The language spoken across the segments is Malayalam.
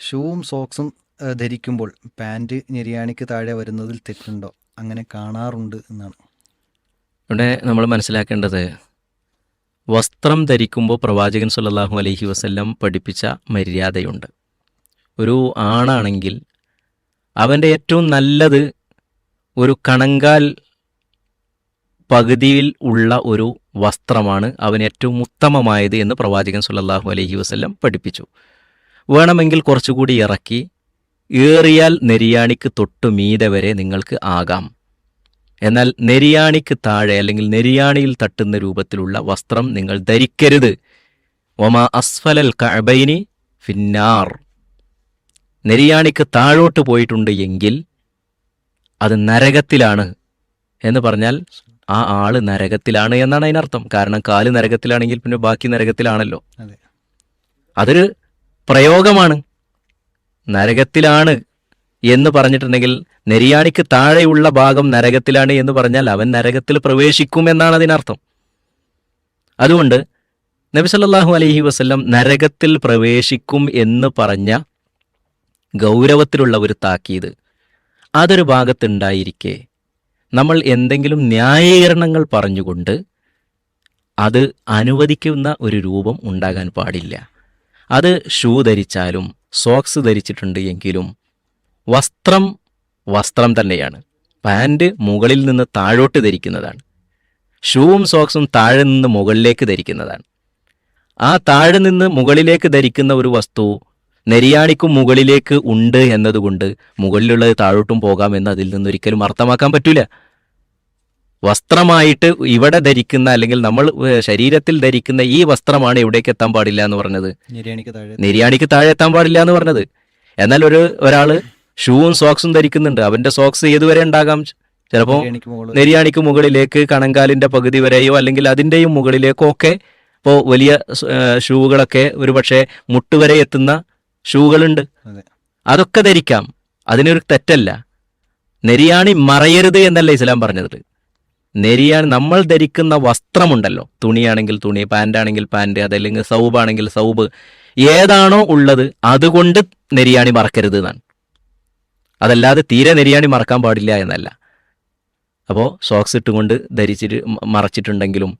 ഷൂവും സോക്സും ധരിക്കുമ്പോൾ പാന്റ് ഞെരിയാണിക്ക് താഴെ വരുന്നതിൽ തെറ്റുണ്ടോ? അങ്ങനെ കാണാറുണ്ട് എന്നാണ്. ഇവിടെ നമ്മൾ മനസ്സിലാക്കേണ്ടത് വസ്ത്രം ധരിക്കുമ്പോൾ പ്രവാചകൻ സുല്ലാഹു അലഹി വസല്ലം പഠിപ്പിച്ച മര്യാദയുണ്ട്. ഒരു ആണാണെങ്കിൽ അവന്റെ ഏറ്റവും നല്ലത് ഒരു കണങ്കാൽ പകുതിയിൽ ഉള്ള ഒരു വസ്ത്രമാണ് അവൻ ഏറ്റവും ഉത്തമമായത് എന്ന് പ്രവാചകൻ സുല്ലാഹു അലഹി വസല്ലം പഠിപ്പിച്ചു. വേണമെങ്കിൽ കുറച്ചുകൂടി ഇറക്കി ഏറിയാൽ നെരിയാണിക്ക് തൊട്ടു മീതെ വരെ നിങ്ങൾക്ക് ആകാം. എന്നാൽ നെരിയാണിക്ക് താഴെ അല്ലെങ്കിൽ നെരിയാണിയിൽ തട്ടുന്ന രൂപത്തിലുള്ള വസ്ത്രം നിങ്ങൾ ധരിക്കരുത്. ഒമാ അസ്ഫലൽ കഅബൈനി ഫിന്നാർ. നെരിയാണിക്ക് താഴോട്ട് പോയിട്ടുണ്ട് എങ്കിൽ അത് നരകത്തിലാണ് എന്ന് പറഞ്ഞാൽ ആ ആൾ നരകത്തിലാണ് എന്നാണ് അതിനർത്ഥം. കാരണം കാൽ നരകത്തിലാണെങ്കിൽ പിന്നെ ബാക്കി നരകത്തിലാണല്ലോ. അതൊരു പ്രയോഗമാണ്. നരകത്തിലാണ് എന്ന് പറഞ്ഞിട്ടുണ്ടെങ്കിൽ നെരിയാണിക്ക് താഴെയുള്ള ഭാഗം നരകത്തിലാണ് എന്ന് പറഞ്ഞാൽ അവൻ നരകത്തിൽ പ്രവേശിക്കും എന്നാണ് അതിനർത്ഥം. അതുകൊണ്ട് നബി സല്ലല്ലാഹു അലൈഹി വസല്ലം നരകത്തിൽ പ്രവേശിക്കും എന്ന് പറഞ്ഞ ഗൗരവത്തിലുള്ള ഒരു താക്കീത് അതൊരു ഭാഗത്തുണ്ടായിരിക്കെ നമ്മൾ എന്തെങ്കിലും ന്യായീകരണങ്ങൾ പറഞ്ഞുകൊണ്ട് അത് അനുവദിക്കുന്ന ഒരു രൂപം ഉണ്ടാകാൻ പാടില്ല. അത് ഷൂ ധരിച്ചാലും സോക്സ് ധരിച്ചിട്ടുണ്ട് എങ്കിലും വസ്ത്രം വസ്ത്രം തന്നെയാണ്. പാന്റ് മുകളിൽ നിന്ന് താഴോട്ട് ധരിക്കുന്നതാണ്. ഷൂവും സോക്സും താഴെ നിന്ന് മുകളിലേക്ക് ധരിക്കുന്നതാണ്. ആ താഴെ നിന്ന് മുകളിലേക്ക് ധരിക്കുന്ന ഒരു വസ്തു നെരിയാണിക്കും മുകളിലേക്ക് ഉണ്ട് എന്നതുകൊണ്ട് മുകളിലുള്ളത് താഴോട്ടും പോകാം എന്ന് അതിൽ നിന്നൊരിക്കലും അർത്ഥമാക്കാൻ പറ്റൂല. വസ്ത്രമായിട്ട് ഇവിടെ ധരിക്കുന്ന അല്ലെങ്കിൽ നമ്മൾ ശരീരത്തിൽ ധരിക്കുന്ന ഈ വസ്ത്രമാണ് എവിടേക്ക് എത്താൻ പാടില്ല എന്ന് പറഞ്ഞത്. നിര്യാണിക്ക് താഴെ എത്താൻ പാടില്ല എന്ന് പറഞ്ഞത്. എന്നാൽ ഒരു ഒരാൾ ഷൂവും സോക്സും ധരിക്കുന്നുണ്ട്. അവന്റെ സോക്സ് ഏതുവരെ ഉണ്ടാകാം? ചിലപ്പോ നെരിയാണിക്ക് മുകളിലേക്ക് കണങ്കാലിന്റെ പകുതി വരെയോ അല്ലെങ്കിൽ അതിന്റെയും മുകളിലേക്കോ ഒക്കെ ഇപ്പോൾ വലിയ ഷൂകളൊക്കെ ഒരു പക്ഷേ മുട്ടുവരെ എത്തുന്ന ഷൂകളുണ്ട്. അതെ. അതൊക്കെ ധരിക്കാം. അതിനൊരു തെറ്റല്ല. നെരിയാണി മറയരുത് എന്നല്ല ഇസ്ലാം പറഞ്ഞത് നെരിയാണി നമ്മൾ ധരിക്കുന്ന വസ്ത്രമുണ്ടല്ലോ. തുണിയാണെങ്കിൽ തുണി പാന്റാണെങ്കിൽ പാന്റ് അതല്ലെങ്കിൽ സൗബാണെങ്കിൽ സൗബ്. ഏതാണോ ഉള്ളത് അതുകൊണ്ട് നെരിയാണി മറക്കരുത് എന്നാണ്. അതല്ലാതെ തീരെ നെരിയാണി മറക്കാൻ പാടില്ല എന്നല്ല. അപ്പോൾ സോക്സ് ഇട്ടുകൊണ്ട് ധരിച്ചിട്ട് മറച്ചിട്ടുണ്ടെങ്കിലും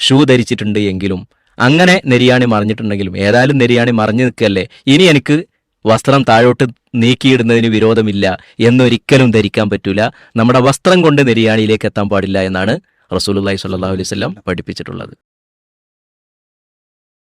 ഷൂ ധരിച്ചിട്ടുണ്ട് എങ്കിലും അങ്ങനെ നെരിയാണി മറിഞ്ഞിട്ടുണ്ടെങ്കിലും ഏതായാലും നെരിയാണി മറിഞ്ഞു നിൽക്കല്ലേ? ഇനി എനിക്ക് വസ്ത്രം താഴോട്ട് നീക്കിയിടുന്നതിന് വിരോധമില്ല എന്നൊരിക്കലും ധരിക്കാൻ പറ്റൂല. നമ്മുടെ വസ്ത്രം കൊണ്ട് നിര്യാണിയിലേക്ക് എത്താൻ പാടില്ല എന്നാണ് റസൂലുള്ളാഹി സ്വല്ലല്ലാഹു അലൈഹി വസല്ലം പഠിപ്പിച്ചിട്ടുള്ളത്.